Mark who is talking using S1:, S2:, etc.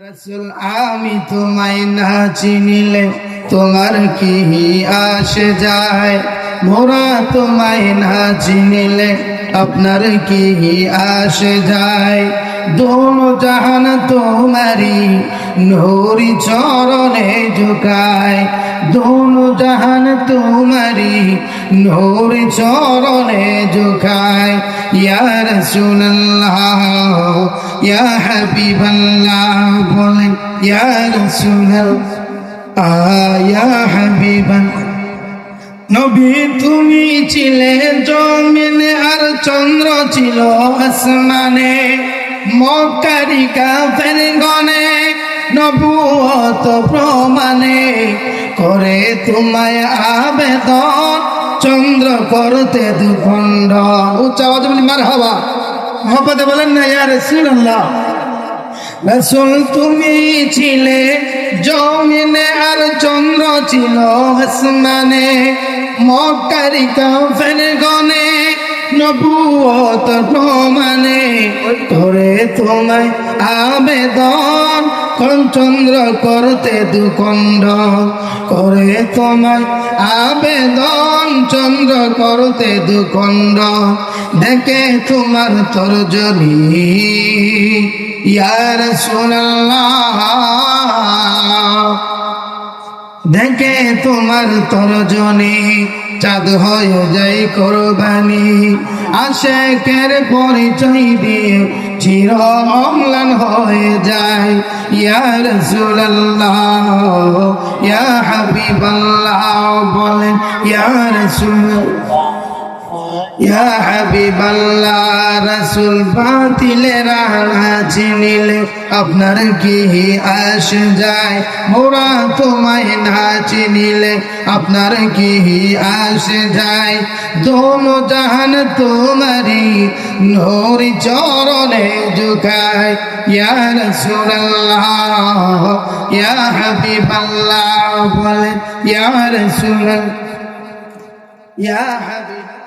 S1: রসুল, আমি তোমায় না চিনিলে তোমার কি আসে যায়? মোরা তোমায় না চিনিলে আপনার কি আসে যায়? দোনো জাহান তোমারি নোরি চরণে ঝুকায়। দোনো জাহান তোমারি নোরি চরণে ঝুকায়। ইয়া রাসূলুল্লাহ ইয়া হাবিবাল্লাহ বলেন, ইয়া রাসূলুল্লাহ আয়া হাবিবাল্লাহ নবী তুমি ছিলে জমিনে আর চন্দ্র ছিল আসমানে, মক্কারি কাফের গনে নবুয়ত প্রমাণে করে তোমায় আবেদন। চন্দ্র করতে দুখণ্ড। উচ্চ আওয়াজ মার হওয়া মহব্বতে বলেন না, ইয়া রাসূলুল্লাহ, রসুল তুমি ছিলে, জমিনে আর চন্দ্র ছিল আসমানে, মক্কারি কাফের গনে নবুয়ত প্রমাণে করে তোমায় আবেদন কোন চন্দ্র করতে দুখণ্ড, করে তোমায় আবেদন, চন্দ্র করতে দুখণ্ড দেখে তোমার তর্জনী। ইয়ার দেখে তোমার তরজনী, চাঁদ হয়ে যাই কোরবানি। আশেকের পরিচয় দিয়ে চির অম্লান হয়ে যায়। ইয়ার সুল্লাহ ইয়া হাবিবাল্লাহ, বলেন ইয়ার সুল্লাহ ইয়া হাবিবাল্লাহ রাসূল বাতিলে রানা চিনিলে আপনার কি আসে যায় মোরা তোমায় না চিনিলে আপনার কি আসে যায় দোনো জাহান তোমারি নোরি চরণে ঝুকায় ইয়া রাসূলুল্লাহ ইয়া হাবিবাল্লাহ বলেন ইয়া রাসূল ইয়া হাবিব